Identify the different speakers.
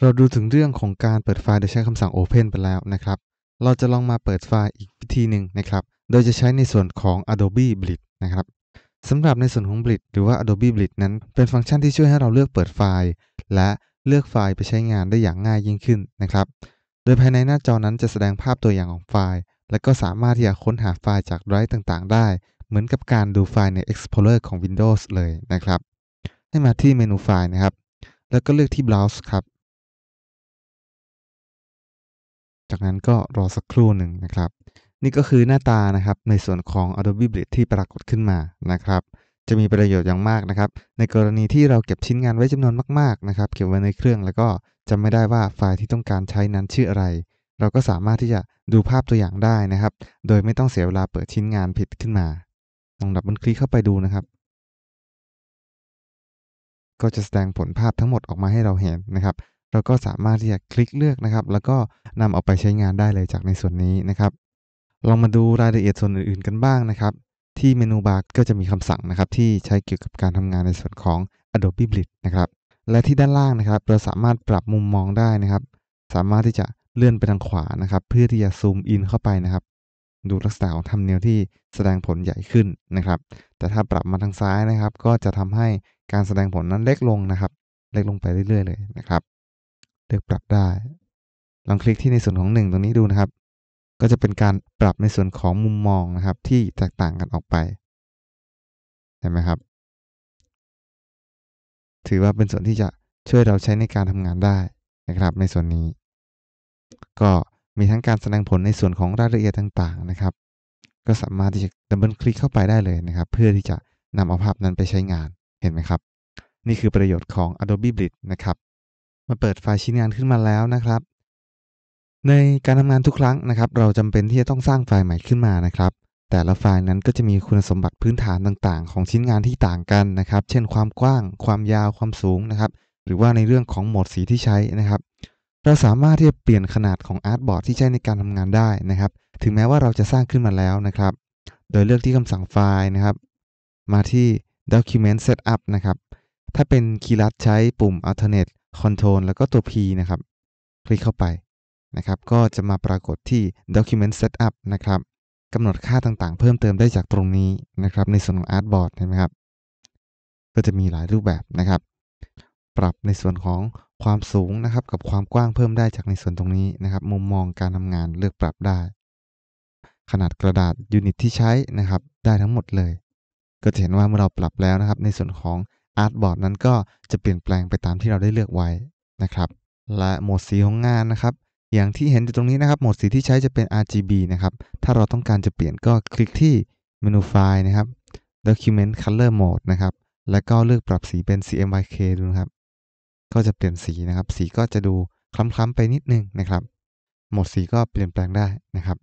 Speaker 1: เราดูถึงเรื่องของการเปิดไฟล์โดยใช้คำสั่ง Open ไปแล้วนะครับ เราจะลองมาเปิดไฟล์อีกวิธีหนึ่งนะครับ โดยจะใช้ในส่วนของ Adobe Blitz นะครับสำหรับในส่วนของ Blitz หรือว่า Adobe Blitz นั้น เป็นฟังก์ชันที่ช่วยให้เราเลือกเปิดไฟล์ และเลือกไฟล์ไปใช้งานได้อย่างง่ายยิ่งขึ้นนะครับ โดยภายในหน้าจอนั้นจะแสดงภาพตัวอย่างของไฟล์ และก็สามารถที่จะค้นหาไฟล์จากไดรฟ์ต่างๆ ได้ เหมือนกับการดูไฟล์ใน Explorer ของ Windows เลยนะครับ ให้มาที่เมนูไฟล์นะครับ แล้วก็เลือกที่ Browse ครับ จากนั้นก็รอสักครู่หนึ่งนะครับ นี่ก็คือหน้าตานะครับในส่วนของ Adobe Blitz ที่ปรากฏขึ้นมานะครับ จะมีประโยชน์อย่างมากนะครับ ในกรณีที่เราเก็บชิ้นงานไว้จำนวนมากๆนะครับ เก็บไว้ในเครื่องแล้วก็จำไม่ได้ว่าไฟล์ที่ต้องการใช้นั้นชื่ออะไร เราก็สามารถที่จะดูภาพตัวอย่างได้นะครับ โดยไม่ต้องเสียเวลาเปิดชิ้นงานผิดขึ้นมาลองดับเบิลคลิกเข้าไปดูนะครับก็จะแสดงผลภาพทั้งหมดออกมาให้เราเห็นนะครับ เราก็สามารถที่จะคลิกเลือกนะครับ แล้วก็นำเอาไปใช้งานได้เลยจากในส่วนนี้นะครับ ลองมาดูรายละเอียดส่วนอื่นๆกันบ้างนะครับ ที่เมนูบาร์ก็จะมีคำสั่งนะครับ ที่ใช้เกี่ยวกับการทำงานในส่วนของ Adobe Blitz นะครับ และที่ด้านล่างนะครับ เราสามารถปรับมุมมองได้นะครับ สามารถที่จะเลื่อนไปทางขวานะครับ เพื่อที่จะซูมอินเข้าไปนะครับ ดูลักษณะของทำเนียวที่แสดงผลใหญ่ขึ้นนะครับ แต่ถ้าปรับมาทางซ้ายนะครับ ก็จะทำให้การแสดงผลนั้นเล็กลงนะครับ เล็กลงไปเรื่อยๆเลยนะครับ เลือกปรับได้ ลองคลิกที่ในส่วนของ 1 ตรงนี้ดูนะครับ ก็จะเป็นการปรับในส่วนของมุมมองนะครับ ที่แตกต่างกันออกไป เห็นไหมครับ ถือว่าเป็นส่วนที่จะช่วยเราใช้ในการทำงานได้นะครับ ในส่วนนี้ ก็มีทั้งการแสดงผลในส่วนของรายละเอียดต่างๆนะครับ ก็สามารถที่จะดับเบิลคลิกเข้าไปได้เลยนะครับ เพื่อที่จะนำเอาภาพนั้นไปใช้งานเห็นไหมครับ นี่คือประโยชน์ของ Adobe Blitz นะครับ มาเปิดไฟล์ชิ้นงานขึ้นมาแล้วนะครับ ในการทำงานทุกครั้งนะครับ เราจำเป็นที่จะต้องสร้างไฟล์ใหม่ขึ้นมานะครับ แต่ละไฟล์นั้นก็จะมีคุณสมบัติพื้นฐานต่างๆ ของชิ้นงานที่ต่างกันนะครับ เช่นความกว้าง ความยาวความสูงนะครับ หรือว่าในเรื่องของโหมดสีที่ใช้นะครับ เราสามารถที่จะเปลี่ยนขนาดของอาร์ตบอร์ดที่ใช้ในการทำงานได้นะครับ ถึงแม้ว่าเราจะสร้างขึ้นมาแล้วนะครับ โดยเลือกที่คำสั่งไฟล์นะครับ มาที่ document setup นะครับถ้าเป็นคีย์ลัดใช้ปุ่ม alternate control แล้วก็ตัว P นะครับ คลิกเข้าไปนะครับ ก็จะมาปรากฏที่ document setup นะครับกำหนดค่าต่างๆ เพิ่มเติมได้จากตรงนี้นะครับ ในส่วนของ artboard เห็นไหมครับ ก็จะมีหลายรูปแบบนะครับ ปรับในส่วนของความสูงนะครับกับความกว้างเพิ่มได้จากในส่วนตรงนี้นะครับ มุมมองการทำงานเลือกปรับได้ ขนาดกระดาษยูนิตที่ใช้นะครับ ได้ทั้งหมดเลย ก็จะเห็นว่าเมื่อเราปรับแล้วนะครับ ในส่วนของ Artboard นั้นก็จะเปลี่ยนแปลงไปตามที่เราได้เลือกไว้นะครับ และโหมดสีของงานนะครับอย่างที่เห็นอยู่ตรงนี้นะครับโหมดสีที่ใช้จะเป็น RGB นะครับ ถ้าเราต้องการจะเปลี่ยนก็คลิกที่เมนูไฟล์นะครับ Document Color Mode นะครับ แล้วก็เลือกปรับสีเป็น CMYK ดูนะครับ ก็จะเปลี่ยนสีนะครับ สีก็จะดูคล้ำๆไปนิดนึงนะครับ โหมดสีก็เปลี่ยนแปลงได้นะครับ